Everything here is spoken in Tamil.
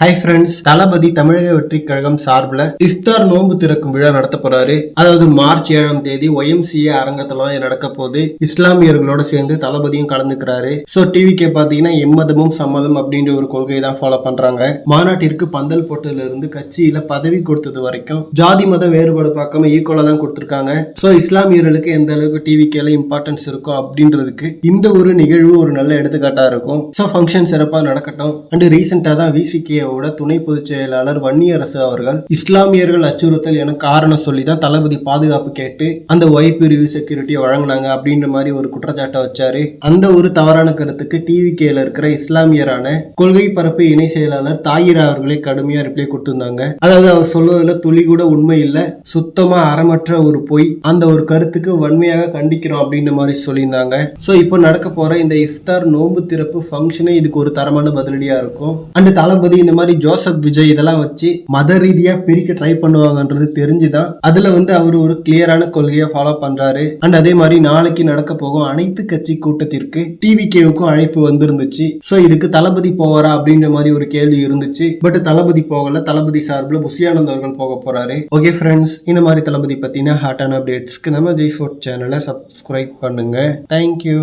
ஹை ஃப்ரெண்ட்ஸ் தளபதி தமிழக வெற்றி கழகம் சார்பில் இஃப்தார் நோன்பு திறக்கும் விழா நடத்த போறாரு. அதாவது மார்ச் ஏழாம் தேதி ஒய்எம்சிஏ அரங்கத்துல தான் நடக்க போகுது. இஸ்லாமியர்களோட சேர்ந்து தளபதியும் கலந்துக்கிறாரு. ஸோ டிவிக்கே பார்த்தீங்கன்னா எம்மதமும் சம்மதம் அப்படின்ற ஒரு கொள்கையை தான் ஃபாலோ பண்றாங்க. மாநாட்டிற்கு பந்தல் போட்டதுல இருந்து கட்சியில பதவி கொடுத்தது வரைக்கும் ஜாதி மத வேறுபாடு பார்க்காம ஈக்குவலா தான் கொடுத்துருக்காங்க. ஸோ இஸ்லாமியர்களுக்கு எந்த அளவுக்கு டிவிக்கேல இம்பார்ட்டன்ஸ் இருக்கும் அப்படின்றதுக்கு இந்த ஒரு நிகழ்வு ஒரு நல்ல எடுத்துக்காட்டா இருக்கும். ஸோ ஃபங்க்ஷன் சிறப்பாக நடக்கட்டும். அண்ட் ரீசெண்டாக தான் விசிகேவோட துணை பொதுச் செயலாளர் வன்னியரசு அவர்கள் இஸ்லாமியர்கள் அச்சுறுத்தல் என காரணம் சொல்லி தான் தளபதி பாதுகாப்பு கேட்டு அந்த ஒய் பிரிவு செக்யூரிட்டியை வழங்கினாங்க அப்படின்ற மாதிரி ஒரு குற்றச்சாட்டை வச்சாரு. அந்த ஒரு தவறான கருத்துக்கு டிவி கேல இருக்கிற இஸ்லாமியரான கொள்கை பரப்பு இணை செயலாளர் தாயிரா அவர்களே கடுமையா ரிப்ளை கொடுத்திருந்தாங்க. அதாவது அவர் சொல்வதில் துளி கூட உண்மை இல்லை சுத்தமா அறமற்ற ஒரு பொய். அந்த ஒரு கருத்துக்கு வன்மையாக கண்டிக்கிறோம் அப்படின்ற மாதிரி சொல்லியிருந்தாங்க. ஸோ இப்போ நடக்க போற இந்த இஃப்தார் நோன்பு திறப்பு ஃபங்க்ஷனே இதுக்கு ஒரு தரமான பதிலடியா இருக்கும். அண்ட் தளபதி இந்த மாதிரி ஜோசப் விஜய் இதெல்லாம் வச்சு மத ரீதியா பிரிக்க ட்ரை பண்ணுவாங்கன்றது தெரிஞ்சுதான். அதுல வந்து அவர் ஒரு கிளியரான கொள்கையை ஃபாலோ பண்றாரு. அண்ட் அதே மாதிரி நாளைக்கு நடக்க போகும் அனைத்து கட்சி கூட்டத்திற்கு டிவிகேவுக்கும் அழைப்பு வந்திருந்துச்சு. ஸோ இதுக்கு தளபதி போவாரா அப்படின்ற மாதிரி ஒரு கேள்வி இருந்துச்சு. பட் தளபதி போகல. தளபதி சார்பில் புசியானந்த் அவர்கள் போக போறாரு. ஓகே ஃப்ரெண்ட்ஸ் இந்த மாதிரி தளபதி பத்தின ஹாட்டான அப்டேட்ஸ்க்கு நம்ம ஜெய் ஃபோர்ட் சேனலை சப்ஸ்கிரைப் பண்ணுங்க. Thank you